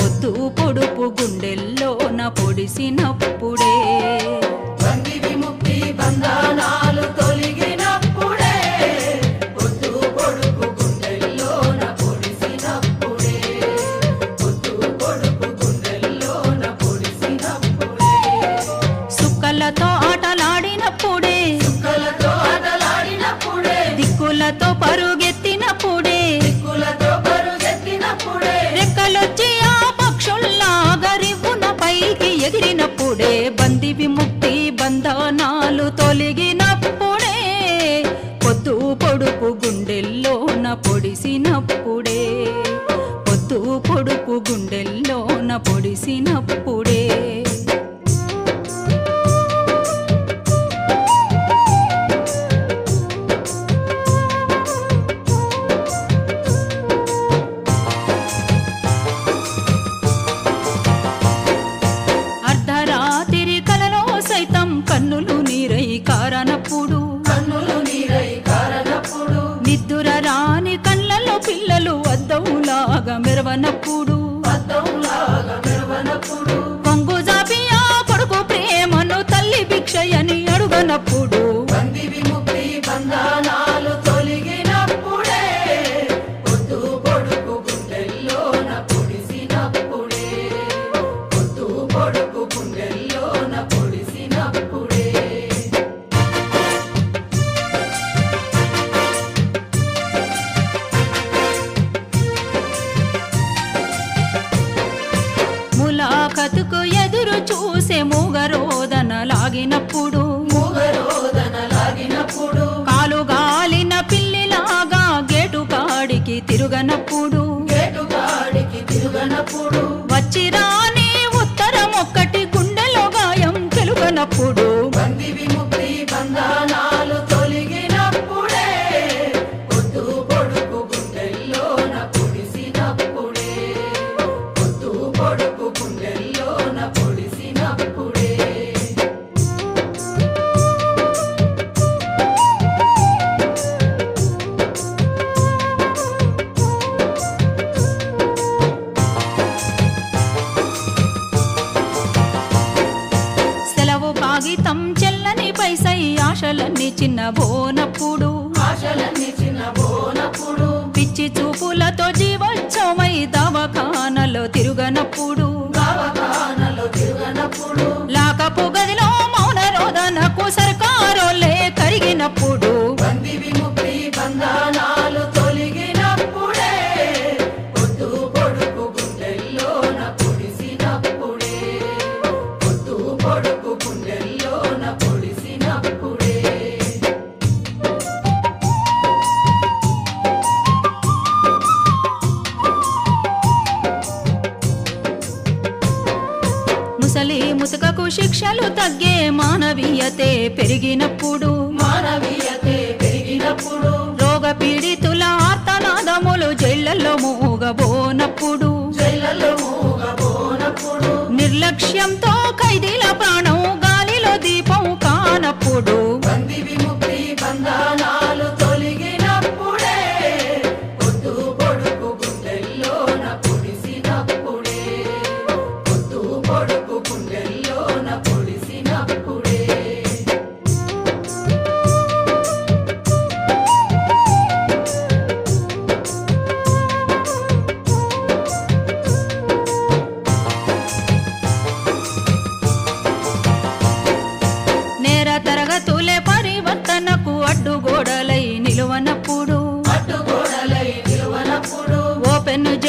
పొద్దు పొడుపు గుండెల్లో నా పొడిసిన పొడిసినప్పుడే పొద్దు పొడుపు గుండెల్లోన పొడిసినప్పుడు అద్దవులాగా వచ్చిరానే వచ్చి ఉత్తరం ఒక్కటి గుండెలో గాయం తెలుగనప్పుడు. కాగితం చెల్లని పైసై ఆశలన్నీ చిన్న బోనప్పుడు పిచ్చి చూపులతో జీవోత్సవమై దవాఖానలో తిరుగనప్పుడు. లాకపు గదిలో మౌన రోదనకు సర్కారోలే కరిగినప్పుడు పొడుపు గుండెల్లోన పొడిసినప్పుడే పొద్దు పొడుపు ముసలి ముసుకకు శిక్షలు తగ్గే మానవీయతే పెరిగినప్పుడు. మానవీయతే పెరిగినప్పుడు. రోగ పీడితుల ఆర్తనాదములు జైళ్ళలో మూగబోనప్పుడు. నిర్లక్ష్యంతో ఖైదీల ప్రాణం గాలిలో దీపం కానప్పుడు.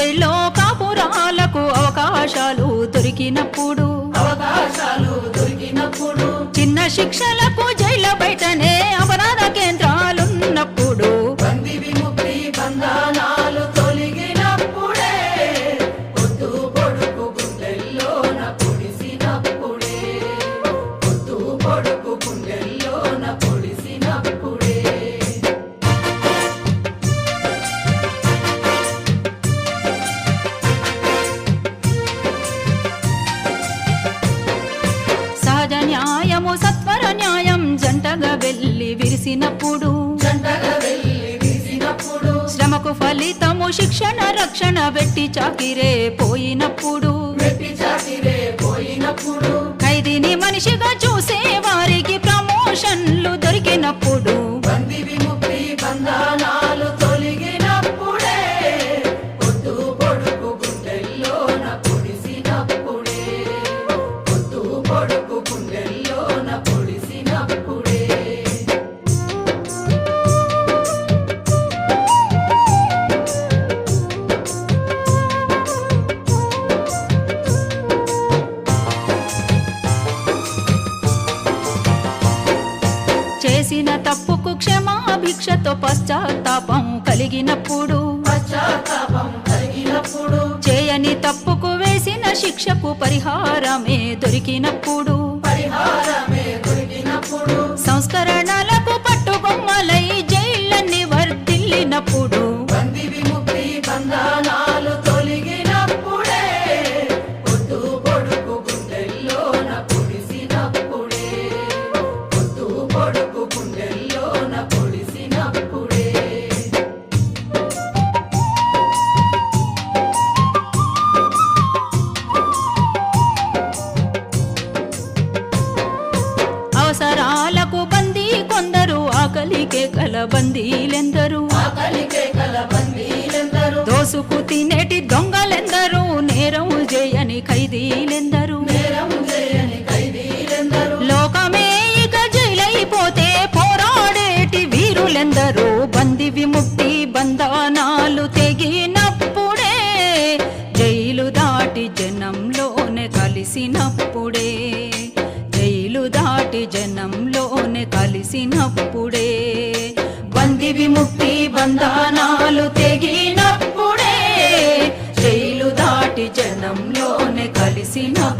ఓపెన్ జైల్లో కాపురాలకు అవకాశాలు దొరికినప్పుడు అవకాశాలు దొరికినప్పుడు చిన్న శిక్షలకు విసినప్పుడు శ్రమకు ఫలితము శిక్షణ రక్షణ పెట్టి చాకిరే పోయినప్పుడు ఖైదీని మనిషిగా చూసే వారికి ప్రమోషన్లు దొరికినప్పుడు కలిగినప్పుడు పశ్చాత్తాపం కలిగినప్పుడు చేయని తప్పుకు వేసిన శిక్షకు పరిహారమే దొరికినప్పుడు అవసరాలకు బందీ కొందరు ఆకలికే కల బందీలెందరూ దోసుకు తినేటి దొంగలెందరూ నేరం చేయని ఖైదీలెందరూ. జైలు జనంలోనే కలిసినప్పుడే. బంది విముక్తి బంధనాలు తెగినప్పుడే. జైలు దాటి జనంలోనే కలిసినప్పుడు.